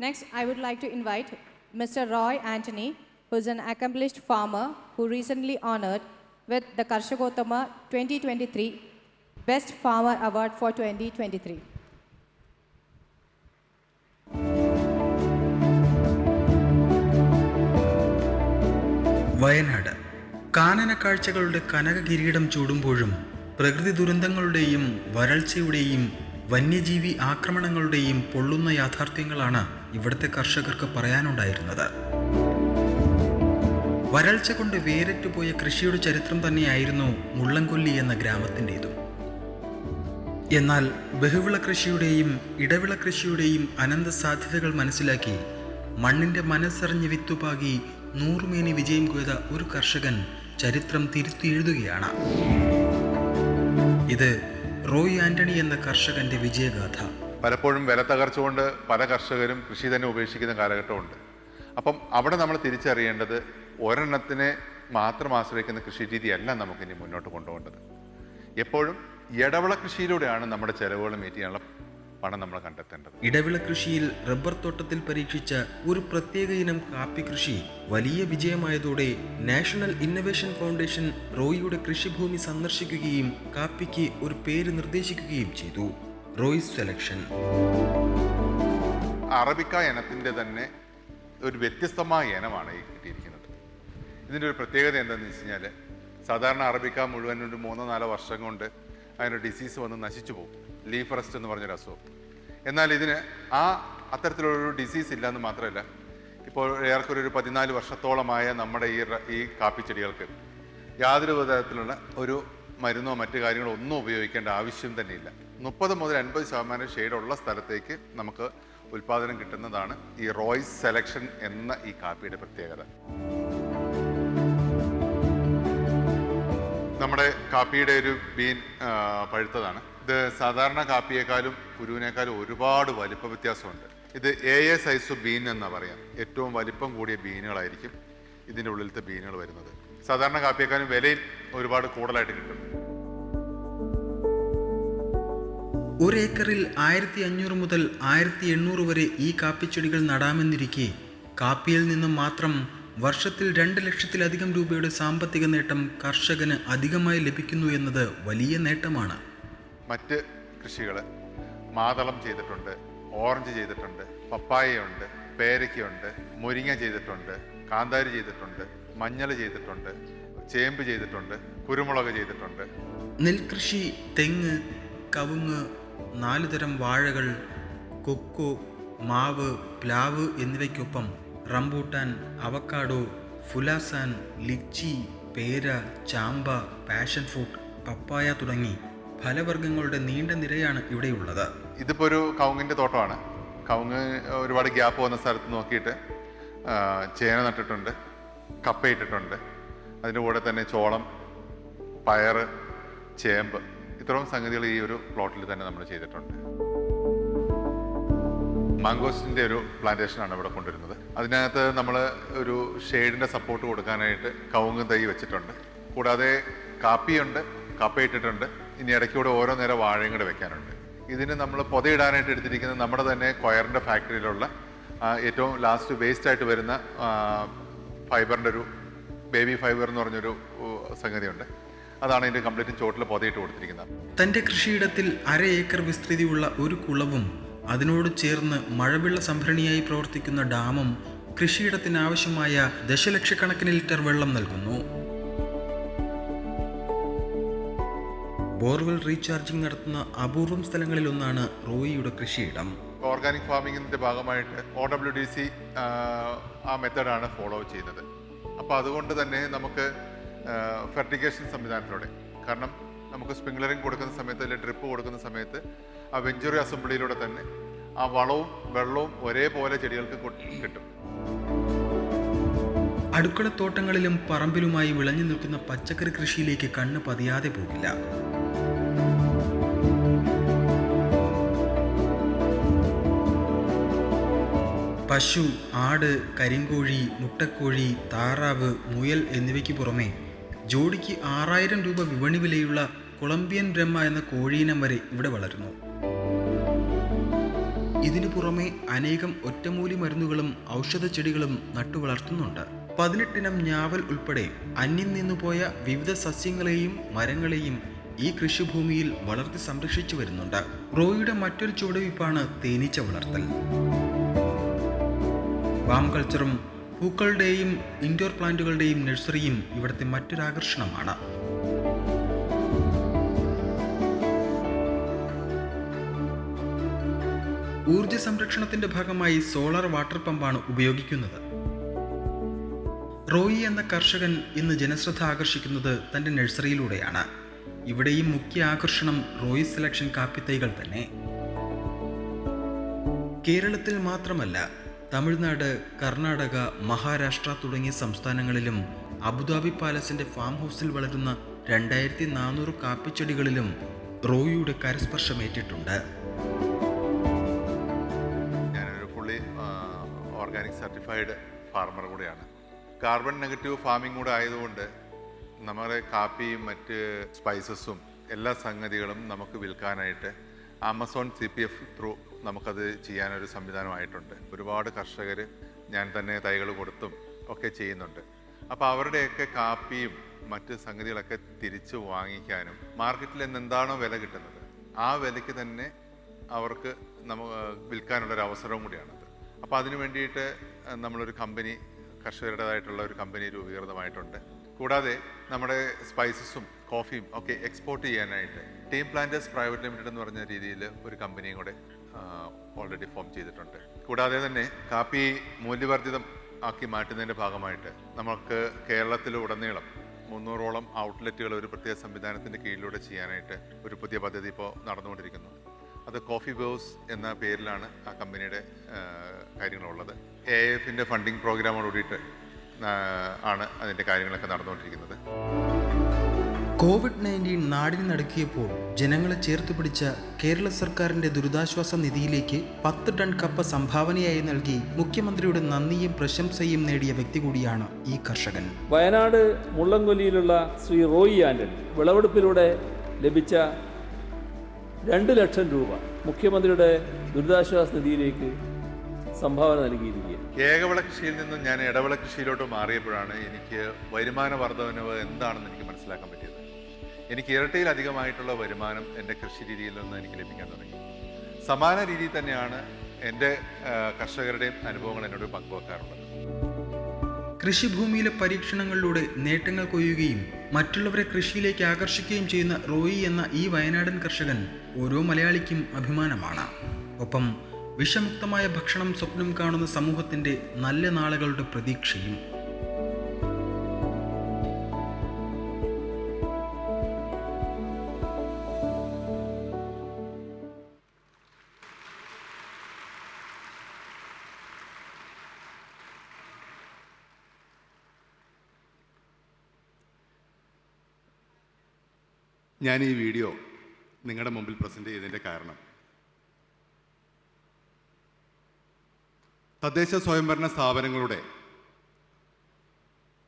Next, I would like to invite Mr. Roy Anthony, who is an accomplished farmer who recently honored with the Karshagotama 2023 Best Farmer Award for 2023. Wayanad കാനന കാഴ്ചകളുടെ കനക കിരീടം ചൂടുമ്പോഴും പ്രകൃതി ദുരന്തങ്ങളുടെയും വരൾച്ചയുടെയും വന്യജീവി ആക്രമണങ്ങളുടെയും പൊള്ളുന്ന യാഥാർത്ഥ്യങ്ങളാണ് ഇവിടുത്തെ കർഷകർക്ക് പറയാനുണ്ടായിരുന്നത്. വരൾച്ച കൊണ്ട് വേരറ്റുപോയ കൃഷിയുടെ ചരിത്രം തന്നെയായിരുന്നു മുള്ളംകൊല്ലി എന്ന ഗ്രാമത്തിന്റെതും. എന്നാൽ ബഹുവിള കൃഷിയുടെയും ഇടവിള കൃഷിയുടെയും അനന്ത സാധ്യതകൾ മനസ്സിലാക്കി മണ്ണിന്റെ മനസ്സറിഞ്ഞ് വിത്തുപാകി നൂറുമേനി വിജയം കൊയ്ത ഒരു കർഷകൻ ചരിത്രം തിരുത്തി എഴുതുകയാണ് ഇത് റോയ് ആന്റണി എന്ന കർഷകന്റെ വിജയഗാഥ. പലപ്പോഴും വില തകർച്ച കൊണ്ട് പല കർഷകരും കൃഷി തന്നെ ഉപേക്ഷിക്കുന്ന കാലഘട്ടമുണ്ട്. അപ്പം അവിടെ നമ്മൾ തിരിച്ചറിയേണ്ടത് ഒരെണ്ണത്തിനെ മാത്രം ആശ്രയിക്കുന്ന കൃഷി രീതിയല്ല നമുക്കിനി മുന്നോട്ട് കൊണ്ടുപോകേണ്ടത്. എപ്പോഴും ഇടവിള കൃഷിയിലൂടെയാണ് നമ്മുടെ ചെലവുകൾ മീറ്റ് ചെയ്യാനുള്ള പണം നമ്മൾ കണ്ടെത്തേണ്ടത്. ഇടവിള കൃഷിയിൽ റബ്ബർ തോട്ടത്തിൽ പരീക്ഷിച്ച ഒരു പ്രത്യേക ഇനം കാപ്പി കൃഷി വലിയ വിജയമായതോടെ നാഷണൽ ഇന്നവേഷൻ ഫൗണ്ടേഷൻ റോയിയുടെ കൃഷിഭൂമി സന്ദർശിക്കുകയും കാപ്പിക്ക് ഒരു പേര് നിർദ്ദേശിക്കുകയും ചെയ്തു. Royce selection. അറബിക്ക ഇനത്തിന്റെ തന്നെ ഒരു വ്യത്യസ്തമായ ഇനമാണ് ഈ കിട്ടിയിരിക്കുന്നത്. ഇതിന്റെ ഒരു പ്രത്യേകത എന്താണെന്ന് വെച്ച് കഴിഞ്ഞാൽ സാധാരണ അറബിക്ക മുഴുവൻ ഒരു മൂന്നോ നാലോ വർഷം കൊണ്ട് അതിന് ഡിസീസ് വന്ന് നശിച്ചു പോകും. ലീഫ് റസ്റ്റ് എന്ന് പറഞ്ഞൊരു അസുഖം. എന്നാൽ ഇതിന് ആ അത്തരത്തിലുള്ളൊരു ഡിസീസ് ഇല്ലയെന്ന് മാത്രമല്ല ഇപ്പോൾ ഏറെക്കുറെ ഒരു പതിനാല് വർഷത്തോളമായ നമ്മുടെ ഈ ഈ കാപ്പി ചെടികൾക്ക് യാതൊരു വിധത്തിലുള്ള ഒരു മരുന്നോ മറ്റു കാര്യങ്ങളോ ഒന്നും ഉപയോഗിക്കേണ്ട ആവശ്യം തന്നെയില്ല. മുപ്പത് മുതൽ അൻപത് ശതമാനം ഷെയ്ഡുള്ള സ്ഥലത്തേക്ക് നമുക്ക് ഉൽപാദനം കിട്ടുന്നതാണ് ഈ റോയ്സ് സെലക്ഷൻ എന്ന ഈ കാപ്പിയുടെ പ്രത്യേകത. നമ്മുടെ കാപ്പിയുടെ ഒരു ബീൻ പഴുത്തതാണ്. ഇത് സാധാരണ കാപ്പിയേക്കാളും കുരുവിനേക്കാളും ഒരുപാട് വലിപ്പ വ്യത്യാസമുണ്ട്. ഇത് എ എ സൈസ് ബീൻ എന്നാ പറയാം. ഏറ്റവും വലിപ്പം കൂടിയ ബീനുകളായിരിക്കും ഇതിന്റെ ഉള്ളിലത്തെ ബീനുകൾ വരുന്നത്. സാധാരണ കാപ്പിയേക്കാളും വിലയിൽ ഒരുപാട് കൂടുതലായിട്ട് കിട്ടും. ഒരേക്കറിൽ ആയിരത്തി അഞ്ഞൂറ് മുതൽ ആയിരത്തി എണ്ണൂറ് വരെ ഈ കാപ്പിച്ചെടികൾ നടാമെന്നിരിക്കെ കാപ്പിയിൽ നിന്നും മാത്രം വർഷത്തിൽ രണ്ട് ലക്ഷത്തിലധികം രൂപയുടെ സാമ്പത്തിക നേട്ടം കർഷകന് അധികമായി ലഭിക്കുന്നു എന്നത് വലിയ നേട്ടമാണ്. മറ്റ് കൃഷികൾ മാതളം ചെയ്തിട്ടുണ്ട് ഓറഞ്ച് ചെയ്തിട്ടുണ്ട് പപ്പായയുണ്ട് പേരയ്ക്കയുണ്ട് മുരിങ്ങ ചെയ്തിട്ടുണ്ട് കാന്താരി ചെയ്തിട്ടുണ്ട്. മഞ്ഞൾ ചെയ്തിട്ടുണ്ട് ചേമ്പ് ചെയ്തിട്ടുണ്ട് കുരുമുളക് ചെയ്തിട്ടുണ്ട്. നെൽകൃഷി തെങ്ങ് കവുങ്ങ് നാല് തരം വാഴകൾ കൊക്കോ മാവ് പ്ലാവ് എന്നിവയ്ക്കൊപ്പം റംബൂട്ടാൻ അവക്കാഡോ ഫുലാസാൻ ലിച്ചി പേര ചാമ്പ പാഷൻ ഫ്രൂട്ട് പപ്പായ തുടങ്ങി ഫലവർഗങ്ങളുടെ നീണ്ട നിരയാണ് ഇവിടെയുള്ളത്. ഇതിപ്പോൾ ഒരു കവുങ്ങിന്റെ തോട്ടമാണ്. കവുങ്ങ് ഒരുപാട് ഗ്യാപ്പ് വന്ന സ്ഥലത്ത് നോക്കിയിട്ട് ചേന നട്ടിട്ടുണ്ട്. കപ്പയിട്ടിട്ടുണ്ട്. അതിന്റെ കൂടെ തന്നെ ചോളം പയർ ചേമ്പ്. ഇത്രയും സംഗതികൾ ഈ ഒരു പ്ലോട്ടിൽ തന്നെ നമ്മൾ ചെയ്തിട്ടുണ്ട്. മാംഗോസിന്റെ ഒരു പ്ലാന്റേഷനാണ് ഇവിടെ കൊണ്ടുവരുന്നത്. അതിനകത്ത് നമ്മൾ ഒരു ഷെയ്ഡിന്റെ സപ്പോർട്ട് കൊടുക്കാനായിട്ട് കവുങ്ങ് തൈ വെച്ചിട്ടുണ്ട്. കൂടാതെ കാപ്പിയുണ്ട് കപ്പ ഇട്ടിട്ടുണ്ട് ഇനി ഇടയ്ക്കൂടെ ഓരോ നേരം വാഴയും കൂടെ വെക്കാനുണ്ട്. ഇതിന് നമ്മൾ പൊതയിടാനായിട്ട് എടുത്തിരിക്കുന്നത് നമ്മുടെ തന്നെ കൊയറിന്റെ ഫാക്ടറിയിലുള്ള ഏറ്റവും ലാസ്റ്റ് വേസ്റ്റ് ആയിട്ട് വരുന്ന ഫൈബറിന്റെ ഒരു ബേബി ഫൈബർ എന്ന് പറഞ്ഞൊരു സംഗതി സംഗതിയുണ്ട്. അതാണ് ഇതിന്റെ കംപ്ലീറ്റ് ചോട്ടിൽ പൊതയിട്ട് കൊടുത്തിരിക്കുന്നത്. തന്റെ കൃഷിയിടത്തിൽ അര ഏക്കർ വിസ്തൃതിയുള്ള ഒരു കുളവും അതിനോട് ചേർന്ന് മഴവെള്ള സംഭരണിയായി പ്രവർത്തിക്കുന്ന ഡാമും കൃഷിയിടത്തിന് ആവശ്യമായ ദശലക്ഷക്കണക്കിന് ലിറ്റർ വെള്ളം നൽകുന്നു. ബോർവെൽ റീചാർജിംഗ് നടത്തുന്ന അപൂർവം സ്ഥലങ്ങളിലൊന്നാണ് റോയിയുടെ കൃഷിയിടം. ഓർഗാനിക് ഫാമിങ്ങിന്റെ ഭാഗമായിട്ട് ഒ ഡബ്ല്യു ഡി സി ആ മെത്തേഡാണ് ഫോളോ ചെയ്യുന്നത്. അപ്പോൾ അതുകൊണ്ട് തന്നെ നമുക്ക് ഫെർട്ടിഗേഷൻ സംവിധാനത്തിലൂടെ. കാരണം നമുക്ക് സ്പ്രിംഗ്ലറിങ് കൊടുക്കുന്ന സമയത്ത് അല്ലെങ്കിൽ ഡ്രിപ്പ് കൊടുക്കുന്ന സമയത്ത് ആ വെഞ്ചുറി അസംബ്ലിയിലൂടെ തന്നെ ആ വളവും വെള്ളവും ഒരേപോലെ ചെടികൾക്ക് കിട്ടും. അടുക്കളത്തോട്ടങ്ങളിലും പറമ്പിലുമായി വിളഞ്ഞു നിൽക്കുന്ന പച്ചക്കറി കൃഷിയിലേക്ക് കണ്ണ് പതിയാതെ പോകില്ല. പശു ആട് കരിങ്കോഴി മുട്ടക്കോഴി താറാവ് മുയൽ എന്നിവയ്ക്ക് പുറമെ ജോഡിക്ക് ആറായിരം രൂപ വിപണി വിലയുള്ള കൊളംബിയൻ ബ്രഹ്മ എന്ന കോഴിയിനം വരെ ഇവിടെ വളരുന്നു. ഇതിനു പുറമെ അനേകം ഒറ്റമൂലി മരുന്നുകളും ഔഷധ ചെടികളും നട്ടുവളർത്തുന്നുണ്ട് പതിനെട്ടിനം ഞാവൽ ഉൾപ്പെടെ അന്യം നിന്നുപോയ വിവിധ സസ്യങ്ങളെയും മരങ്ങളെയും ഈ കൃഷിഭൂമിയിൽ വളർത്തി സംരക്ഷിച്ചു വരുന്നുണ്ട്. റോയിയുടെ മറ്റൊരു ചുവടുവയ്പ്പാണ് തേനീച്ച വളർത്തൽ. വാം കൾച്ചറും പൂക്കളുടെയും ഇൻഡോർ പ്ലാന്റുകളുടെയും നഴ്സറിയും ഇവിടുത്തെ മറ്റൊരാകർഷണമാണ് ഊർജ സംരക്ഷണത്തിന്റെ ഭാഗമായി സോളാർ വാട്ടർ പമ്പാണ് ഉപയോഗിക്കുന്നത്. റോയി എന്ന കർഷകൻ ഇന്ന് ജനശ്രദ്ധ ആകർഷിക്കുന്നത് തന്റെ നഴ്സറിയിലൂടെയാണ്. ഇവിടെയും മുഖ്യ ആകർഷണം റോയി സെലക്ഷൻ കാപ്പിത്തൈകൾ തന്നെ. കേരളത്തിൽ മാത്രമല്ല തമിഴ്നാട് കർണാടക മഹാരാഷ്ട്ര തുടങ്ങിയ സംസ്ഥാനങ്ങളിലും അബുദാബി പാലസിന്റെ ഫാം ഹൗസിൽ വളരുന്ന രണ്ടായിരത്തി നാനൂറ് കാപ്പിച്ചെടികളിലും റോയിയുടെ കരസ്പർശമേറ്റിട്ടുണ്ട് ഞാനൊരു ഫുള്ളി ഓർഗാനിക് സർട്ടിഫൈഡ് ഫാർമർ കൂടെയാണ്. കാർബൺ നെഗറ്റീവ് ഫാമിംഗ് കൂടെ ആയതുകൊണ്ട് നമ്മുടെ കാപ്പിയും മറ്റ് സ്പൈസസും എല്ലാ സംഗതികളും നമുക്ക് വിൽക്കാനായിട്ട് Amazon C P F through നമുക്കത് ചെയ്യാനൊരു സംവിധാനമായിട്ടുണ്ട്. ഒരുപാട് കർഷകർ ഞാൻ തന്നെ തൈകൾ കൊടുത്തും ഒക്കെ ചെയ്യുന്നുണ്ട്. അപ്പോൾ അവരുടെയൊക്കെ കാപ്പിയും മറ്റ് സംഗതികളൊക്കെ തിരിച്ചു വാങ്ങിക്കാനും മാർക്കറ്റിൽ നിന്ന് എന്താണോ വില കിട്ടുന്നത് ആ വിലയ്ക്ക് തന്നെ അവർക്ക് നമുക്ക് വിൽക്കാനുള്ളൊരു അവസരവും കൂടിയാണത് അപ്പോൾ അതിനു വേണ്ടിയിട്ട് നമ്മളൊരു കമ്പനി കർഷകരുടേതായിട്ടുള്ള ഒരു കമ്പനി രൂപീകൃതമായിട്ടുണ്ട്. കൂടാതെ നമ്മുടെ സ്പൈസസും കോഫിയും ഒക്കെ എക്സ്പോർട്ട് ചെയ്യാനായിട്ട് ടീം പ്ലാന്റേഴ്സ് പ്രൈവറ്റ് ലിമിറ്റഡ് എന്ന് പറഞ്ഞ രീതിയിൽ ഒരു കമ്പനിയും കൂടെ ഓൾറെഡി ഫോം ചെയ്തിട്ടുണ്ട്. കൂടാതെ തന്നെ കാപ്പി മൂല്യവർദ്ധിതം ആക്കി മാറ്റുന്നതിന്റെ ഭാഗമായിട്ട് നമുക്ക് കേരളത്തിൽ കേരളത്തിലുടനീളം മുന്നൂറോളം ഔട്ട്ലെറ്റുകൾ ഒരു പ്രത്യേക സംവിധാനത്തിന്റെ കീഴിലൂടെ ചെയ്യാനായിട്ട് ഒരു പുതിയ പദ്ധതി ഇപ്പോൾ നടന്നുകൊണ്ടിരിക്കുന്നു. അത് കോഫി ബോസ് എന്ന പേരിലാണ് ആ കമ്പനിയുടെ കാര്യങ്ങളുള്ളത്. എ എഫിന്റെ ഫണ്ടിങ് പ്രോഗ്രാമോടുകൂടിയിട്ട് ആണ് അതിന്റെ കാര്യങ്ങളൊക്കെ നടന്നുകൊണ്ടിരിക്കുന്നത്. കോവിഡ് നയന്റീൻ നാടിന് നടുക്കിയപ്പോൾ ജനങ്ങളെ ചേർത്ത് പിടിച്ച കേരള സർക്കാരിന്റെ ദുരിതാശ്വാസ നിധിയിലേക്ക് പത്ത് ടൺ കപ്പ സംഭാവനയായി നൽകി മുഖ്യമന്ത്രിയുടെ നന്ദിയും പ്രശംസയും നേടിയ വ്യക്തി കൂടിയാണ് ഈ കർഷകൻ. വയനാട് മുള്ളംകൊല്ലിയിലുള്ള ശ്രീ റോയി ആന്റണി വിളവെടുപ്പിലൂടെ ലഭിച്ച രണ്ട് ലക്ഷം രൂപ മുഖ്യമന്ത്രിയുടെ ദുരിതാശ്വാസ നിധിയിലേക്ക് സംഭാവന നൽകിയിരിക്കുകയാണ്. ഏകവിള കൃഷിയിൽ നിന്നും ഞാൻ ഇടവിള കൃഷിയിലോട്ട് മാറിയപ്പോഴാണ് എനിക്ക് വരുമാന വർധനവ് എന്താണെന്ന് എനിക്ക് മനസ്സിലാക്കാൻ പറ്റിയത്. എനിക്ക് ഇരട്ടിയിലധികമായിട്ടുള്ള വരുമാനം എന്റെ കൃഷി രീതിയിൽ നിന്ന് എനിക്ക് ലഭിക്കാൻ തുടങ്ങി. സമാന രീതിയിൽ തന്നെയാണ് എന്റെ കർഷകരുടെയും അനുഭവങ്ങൾ എന്നോട് പങ്കുവെക്കാറുള്ളത്. കൃഷിഭൂമിയിലെ പരീക്ഷണങ്ങളിലൂടെ നേട്ടങ്ങൾ കൊയ്യുകയും മറ്റുള്ളവരെ കൃഷിയിലേക്ക് ആകർഷിക്കുകയും ചെയ്യുന്ന റോയി എന്ന ഈ വയനാടൻ കർഷകൻ ഓരോ മലയാളിക്കും അഭിമാനമാണ്. ഒപ്പം വിഷമുക്തമായ ഭക്ഷണം സ്വപ്നം കാണുന്ന സമൂഹത്തിന്റെ നല്ല നാളുകളുടെ പ്രതീക്ഷയും ഞാൻ ഈ വീഡിയോ നിങ്ങളുടെ മുമ്പിൽ പ്രസന്റ് ചെയ്തതിന്റെ കാരണം. തദ്ദേശ സ്വയംഭരണ സ്ഥാപനങ്ങളുടെ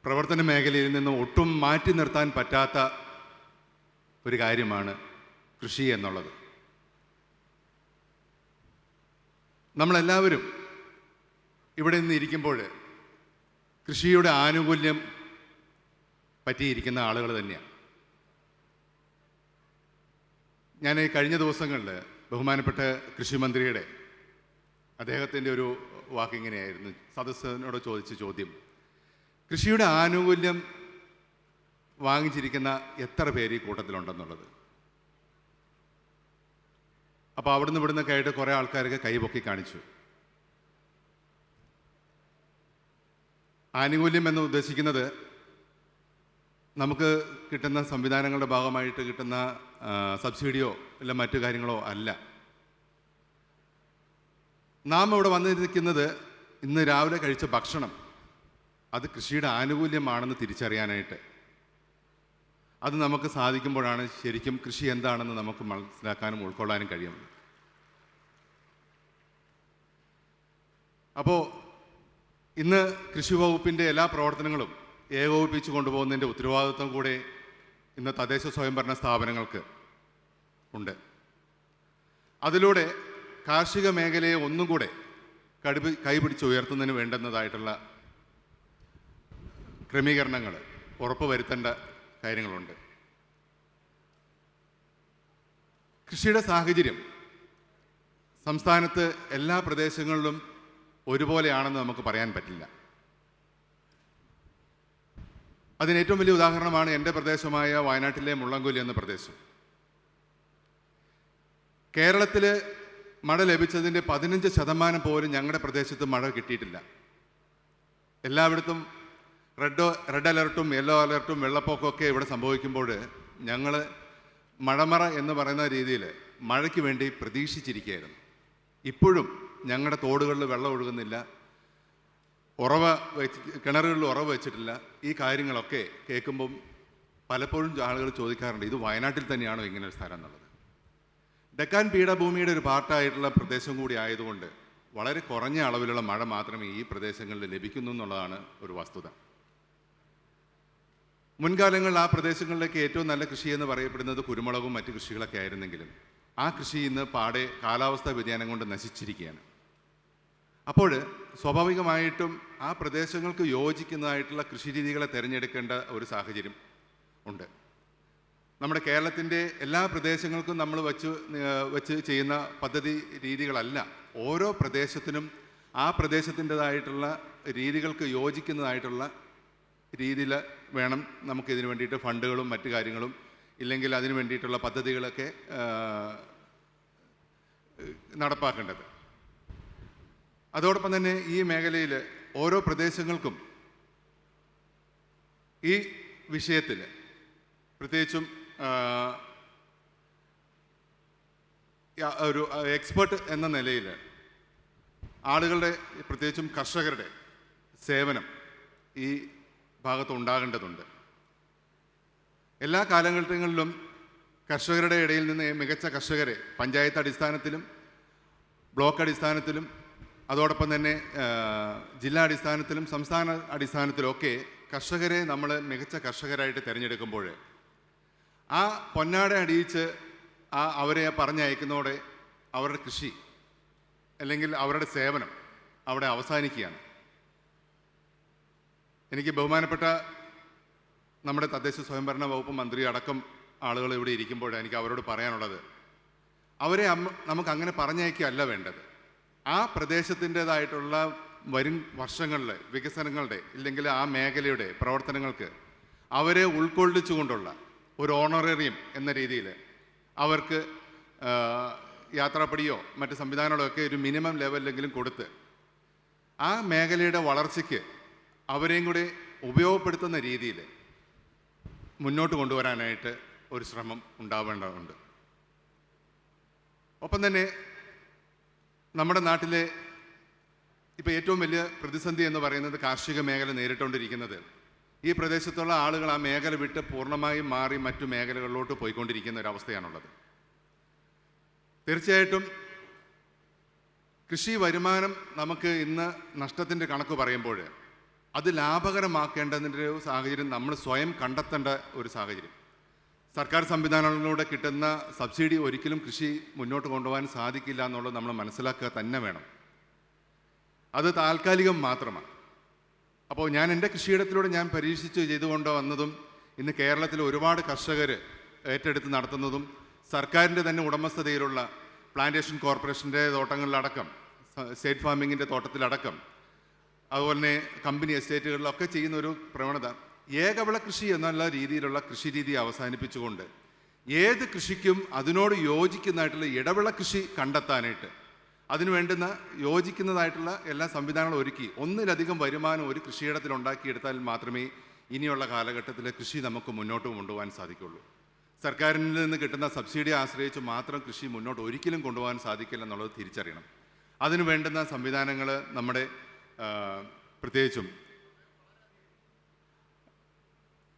പ്രവർത്തന മേഖലയിൽ നിന്ന് ഒട്ടും മാറ്റി നിർത്താൻ പറ്റാത്ത ഒരു കാര്യമാണ് കൃഷി എന്നുള്ളത്. നമ്മളെല്ലാവരും ഇവിടെ നിന്ന് ഇരിക്കുമ്പോൾ കൃഷിയുടെ ആനുകൂല്യം പറ്റിയിരിക്കുന്ന ആളുകൾ തന്നെയാണ്. ഞാൻ ഈ കഴിഞ്ഞ ദിവസങ്ങളിൽ ബഹുമാനപ്പെട്ട കൃഷിമന്ത്രിയുടെ അദ്ദേഹത്തിന്റെ ഒരു വാക്കിങ്ങനെയായിരുന്നു സദസ്സിനോട് ചോദിച്ച ചോദ്യം കൃഷിയുടെ ആനുകൂല്യം വാങ്ങിച്ചിരിക്കുന്ന എത്ര പേര് ഈ കൂട്ടത്തിലുണ്ടെന്നുള്ളത്? അപ്പോൾ അവിടുന്ന് ഇവിടുന്ന് കേട്ട് കുറേ ആൾക്കാരൊക്കെ കൈപൊക്കി കാണിച്ചു. ആനുകൂല്യം എന്ന് ഉദ്ദേശിക്കുന്നത് നമുക്ക് കിട്ടുന്ന സംവിധാനങ്ങളുടെ ഭാഗമായിട്ട് കിട്ടുന്ന സബ്സിഡിയോ അല്ല മറ്റു കാര്യങ്ങളോ അല്ല. നാം ഇവിടെ വന്നിരിക്കുന്നത് ഇന്ന് രാവിലെ കഴിച്ച ഭക്ഷണം. അത് കൃഷിയുടെ ആനുകൂല്യമാണെന്ന് തിരിച്ചറിയാനായിട്ട്. അത് നമുക്ക് സാധിക്കുമ്പോഴാണ് ശരിക്കും കൃഷി എന്താണെന്ന് നമുക്ക് മനസ്സിലാക്കാനും ഉൾക്കൊള്ളാനും കഴിയുന്നത് അപ്പോൾ ഇന്ന് കൃഷി വകുപ്പിന്റെ എല്ലാ പ്രവർത്തനങ്ങളും ഏകോപിപ്പിച്ച് കൊണ്ടുപോകുന്നതിന്റെ ഉത്തരവാദിത്വം കൂടി ഇന്ന് തദ്ദേശ സ്വയംഭരണ സ്ഥാപനങ്ങൾക്ക് ഉണ്ട്. അതിലൂടെ കാർഷിക മേഖലയെ ഒന്നും കൂടെ കടുപി കൈപിടിച്ച് ഉയർത്തുന്നതിന് വേണ്ടുന്നതായിട്ടുള്ള ക്രമീകരണങ്ങൾ ഉറപ്പുവരുത്തേണ്ട കാര്യങ്ങളുണ്ട്. കൃഷിയുടെ സാഹചര്യം സംസ്ഥാനത്ത് എല്ലാ പ്രദേശങ്ങളിലും ഒരുപോലെയാണെന്ന് നമുക്ക് പറയാൻ പറ്റില്ല. അതിന് ഏറ്റവും വലിയ ഉദാഹരണമാണ് എന്റെ പ്രദേശമായ വയനാട്ടിലെ മുള്ളംകൊല്ലി എന്ന പ്രദേശം. കേരളത്തിൽ മഴ ലഭിച്ചതിന്റെ പതിനഞ്ച് ശതമാനം പോലും ഞങ്ങളുടെ പ്രദേശത്ത് മഴ കിട്ടിയിട്ടില്ല. എല്ലായിടത്തും റെഡ് റെഡ് അലർട്ടും യെല്ലോ അലർട്ടും വെള്ളപ്പൊക്കമൊക്കെ ഇവിടെ സംഭവിക്കുമ്പോൾ ഞങ്ങൾ മഴമറ എന്ന് പറയുന്ന രീതിയിൽ മഴയ്ക്ക് വേണ്ടി പ്രതീക്ഷിച്ചിരിക്കുകയായിരുന്നു. ഇപ്പോഴും ഞങ്ങളുടെ തോടുകളിൽ വെള്ളം ഒഴുകുന്നില്ല. ഉറവ കിണറുകളിൽ ഉറവ വെച്ചിട്ടില്ല. ഈ കാര്യങ്ങളൊക്കെ കേൾക്കുമ്പം പലപ്പോഴും ആളുകൾ ചോദിക്കാറുണ്ട് ഇത് വയനാട്ടിൽ തന്നെയാണോ ഇങ്ങനെ ഒരു സ്ഥലം എന്നുള്ളത്? ഡെക്കാൻ പീഠഭൂമിയുടെ ഒരു പാർട്ടായിട്ടുള്ള പ്രദേശം കൂടി ആയതുകൊണ്ട് വളരെ കുറഞ്ഞ അളവിലുള്ള മഴ മാത്രമേ ഈ പ്രദേശങ്ങളിൽ ലഭിക്കുന്നു എന്നുള്ളതാണ് ഒരു വസ്തുത. മുൻകാലങ്ങളിൽ ആ പ്രദേശങ്ങളിലേക്ക് ഏറ്റവും നല്ല കൃഷി എന്ന് പറയപ്പെടുന്നത് കുരുമുളകും മറ്റു കൃഷികളൊക്കെ ആയിരുന്നെങ്കിലും ആ കൃഷി ഇന്ന് പാടെ കാലാവസ്ഥാ വ്യതിയാനം കൊണ്ട് നശിച്ചിരിക്കുകയാണ്. അപ്പോൾ സ്വാഭാവികമായിട്ടും ആ പ്രദേശങ്ങൾക്ക് യോജിക്കുന്നതായിട്ടുള്ള കൃഷി രീതികളെ തിരഞ്ഞെടുക്കേണ്ട ഒരു സാഹചര്യം ഉണ്ട്. നമ്മുടെ കേരളത്തിന്റെ എല്ലാ പ്രദേശങ്ങൾക്കും നമ്മൾ വച്ച് വച്ച് ചെയ്യുന്ന പദ്ധതി രീതികളല്ല. ഓരോ പ്രദേശത്തിനും ആ പ്രദേശത്തിന്റെതായിട്ടുള്ള രീതികൾക്ക് യോജിക്കുന്നതായിട്ടുള്ള രീതിയിൽ വേണം നമുക്ക് ഇതിനു വേണ്ടിയിട്ട് ഫണ്ടുകളും മറ്റു കാര്യങ്ങളും ഇല്ലെങ്കിൽ അതിനു വേണ്ടിയിട്ടുള്ള പദ്ധതികളൊക്കെ നടപ്പാക്കേണ്ടത്. അതോടൊപ്പം തന്നെ ഈ മേഖലയിൽ ഓരോ പ്രദേശങ്ങൾക്കും ഈ വിഷയത്തിൽ പ്രത്യേകിച്ചും ഒരു എക്സ്പേർട്ട് എന്ന നിലയിൽ ആളുകളുടെ പ്രത്യേകിച്ചും കർഷകരുടെ സേവനം ഈ ഭാഗത്ത് ഉണ്ടാകേണ്ടതുണ്ട്. എല്ലാ കാലഘട്ടങ്ങളിലും കർഷകരുടെ ഇടയിൽ നിന്ന് മികച്ച കർഷകരെ പഞ്ചായത്ത് അടിസ്ഥാനത്തിലും ബ്ലോക്ക് അടിസ്ഥാനത്തിലും അതോടൊപ്പം തന്നെ ജില്ലാ അടിസ്ഥാനത്തിലും സംസ്ഥാന അടിസ്ഥാനത്തിലും ഒക്കെ കർഷകരെ നമ്മൾ മികച്ച കർഷകരായിട്ട് തിരഞ്ഞെടുക്കുമ്പോൾ ആ പൊന്നാട അടിയിച്ച് ആ അവരെ പറഞ്ഞയക്കുന്നതോടെ അവരുടെ കൃഷി അല്ലെങ്കിൽ അവരുടെ സേവനം അവിടെ അവസാനിക്കുകയാണ്. എനിക്ക് ബഹുമാനപ്പെട്ട നമ്മുടെ തദ്ദേശ സ്വയംഭരണ വകുപ്പ് മന്ത്രി അടക്കം ആളുകൾ ഇവിടെ ഇരിക്കുമ്പോൾ എനിക്ക് അവരോട് പറയാനുള്ളത്. അവരെ നമുക്ക് അങ്ങനെ പറഞ്ഞയക്കുകയല്ല വേണ്ടത്. ആ പ്രദേശത്തിന്റെതായിട്ടുള്ള വരും വർഷങ്ങളിലെ വികസനങ്ങളുടെ ഇല്ലെങ്കിൽ ആ മേഖലയുടെ പ്രവർത്തനങ്ങൾക്ക് അവരെ ഉൾക്കൊള്ളിച്ചുകൊണ്ടുള്ള ഒരു ഓണറേറിയം എന്ന രീതിയിൽ അവർക്ക് യാത്രാപ്പടിയോ മറ്റ് സംവിധാനങ്ങളോ ഒക്കെ ഒരു മിനിമം ലെവലിലെങ്കിലും കൊടുത്ത് ആ മേഖലയുടെ വളർച്ചയ്ക്ക് അവരെയും കൂടി ഉപയോഗപ്പെടുത്തുന്ന രീതിയിൽ മുന്നോട്ട് കൊണ്ടുവരാനായിട്ട് ഒരു ശ്രമം ഉണ്ടാവേണ്ടതുണ്ട്. ഒപ്പം തന്നെ നമ്മുടെ നാട്ടിലെ ഇപ്പോൾ ഏറ്റവും വലിയ പ്രതിസന്ധി എന്ന് പറയുന്നത് കാർഷിക മേഖല നേരിട്ടുകൊണ്ടിരിക്കുന്നത് ഈ പ്രദേശത്തുള്ള ആളുകൾ ആ മേഖല വിട്ട് പൂർണമായും മാറി മറ്റു മേഖലകളിലോട്ട് പോയിക്കൊണ്ടിരിക്കുന്ന ഒരവസ്ഥയാണുള്ളത്. തീർച്ചയായിട്ടും കൃഷി വരുമാനം നമുക്ക് ഇന്ന് നഷ്ടത്തിന്റെ കണക്ക് പറയുമ്പോൾ അത് ലാഭകരമാക്കേണ്ടതിന്റെ ഒരു സാഹചര്യം നമ്മൾ സ്വയം കണ്ടെത്തേണ്ട ഒരു സാഹചര്യം. സർക്കാർ സംവിധാനങ്ങളിലൂടെ കിട്ടുന്ന സബ്സിഡി ഒരിക്കലും കൃഷി മുന്നോട്ട് കൊണ്ടുപോകാൻ സാധിക്കില്ല എന്നുള്ളത് നമ്മൾ മനസ്സിലാക്കുക തന്നെ വേണം. അത് താൽക്കാലികം മാത്രമാണ്. അപ്പോൾ ഞാൻ എന്റെ കൃഷിയിടത്തിലൂടെ ഞാൻ പരീക്ഷിച്ച് ചെയ്തുകൊണ്ട് വന്നതും ഇന്ന് കേരളത്തിൽ ഒരുപാട് കർഷകർ ഏറ്റെടുത്ത് നടത്തുന്നതും സർക്കാരിന്റെ തന്നെ ഉടമസ്ഥതയിലുള്ള പ്ലാന്റേഷൻ കോർപ്പറേഷന്റെ തോട്ടങ്ങളിലടക്കം സ്റ്റേറ്റ് ഫാമിങ്ങിന്റെ തോട്ടത്തിലടക്കം അതുപോലെ തന്നെ കമ്പനി എസ്റ്റേറ്റുകളിലൊക്കെ ചെയ്യുന്ന ഒരു പ്രവണത ഏകവിള കൃഷി എന്നുള്ള രീതിയിലുള്ള കൃഷി രീതി അവസാനിപ്പിച്ചുകൊണ്ട് ഏത് കൃഷിക്കും അതിനോട് യോജിക്കുന്നതായിട്ടുള്ള ഇടവിള കൃഷി കണ്ടെത്താനായിട്ട് അതിനു വേണ്ടുന്ന യോജിക്കുന്നതായിട്ടുള്ള എല്ലാ സംവിധാനങ്ങളും ഒരുക്കി ഒന്നിലധികം വരുമാനം ഒരു കൃഷിയിടത്തിൽ ഉണ്ടാക്കിയെടുത്താൽ മാത്രമേ ഇനിയുള്ള കാലഘട്ടത്തിൽ കൃഷി നമുക്ക് മുന്നോട്ട് കൊണ്ടുപോകാൻ സാധിക്കുള്ളൂ. സർക്കാരിൽ നിന്ന് കിട്ടുന്ന സബ്സിഡി ആശ്രയിച്ച് മാത്രം കൃഷി മുന്നോട്ട് ഒരിക്കലും കൊണ്ടുപോകാൻ സാധിക്കില്ല എന്നുള്ളത് തിരിച്ചറിയണം. അതിനു വേണ്ടുന്ന സംവിധാനങ്ങൾ നമ്മുടെ പ്രത്യേകിച്ചും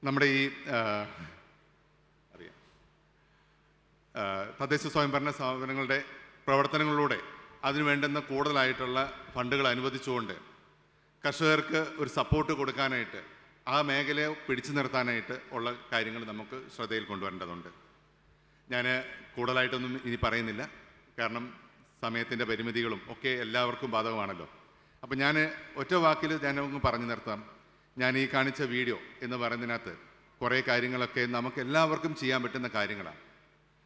നമ്മുടെ ഈ അറിയാം. തദ്ദേശ സ്വയംഭരണ സ്ഥാപനങ്ങളുടെ പ്രവർത്തനങ്ങളിലൂടെ അതിനു വേണ്ടുന്ന കൂടുതലായിട്ടുള്ള ഫണ്ടുകൾ അനുവദിച്ചുകൊണ്ട് കർഷകർക്ക് ഒരു സപ്പോർട്ട് കൊടുക്കാനായിട്ട് ആ മേഖലയെ പിടിച്ചു നിർത്താനായിട്ട് ഉള്ള കാര്യങ്ങൾ നമുക്ക് ശ്രദ്ധയിൽ കൊണ്ടുവരേണ്ടതുണ്ട്. ഞാൻ കൂടുതലായിട്ടൊന്നും ഇനി പറയുന്നില്ല. കാരണം സമയത്തിന്റെ പരിമിതികളും ഒക്കെ എല്ലാവർക്കും ബാധകമാണല്ലോ. അപ്പം ഞാൻ ഒറ്റ വാക്കിൽ ഞാൻ പറഞ്ഞു നിർത്താം. ഞാൻ ഈ കാണിച്ച വീഡിയോ എന്ന് പറയുന്നതിനകത്ത് കുറേ കാര്യങ്ങളൊക്കെ നമുക്ക് എല്ലാവർക്കും ചെയ്യാൻ പറ്റുന്ന കാര്യങ്ങളാണ്.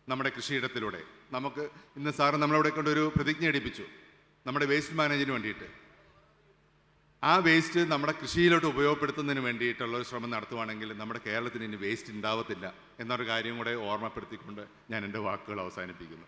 നമ്മുടെ കൃഷിയിടത്തിലൂടെ. നമുക്ക് ഇന്ന് സാറ് നമ്മളവിടെ കൊണ്ടൊരു പ്രതിജ്ഞ എടുപ്പിച്ചു. നമ്മുടെ വേസ്റ്റ് മാനേജിന് വേണ്ടിയിട്ട്. ആ വേസ്റ്റ് നമ്മുടെ കൃഷിയിലോട്ട് ഉപയോഗപ്പെടുത്തുന്നതിന് വേണ്ടിയിട്ടുള്ള ഒരു ശ്രമം നടത്തുവാണെങ്കിൽ നമ്മുടെ കേരളത്തിന് ഇനി വേസ്റ്റ് ഉണ്ടാവത്തില്ല എന്നൊരു കാര്യം കൂടെ ഓർമ്മപ്പെടുത്തിക്കൊണ്ട് ഞാൻ എന്റെ വാക്കുകൾ അവസാനിപ്പിക്കുന്നു.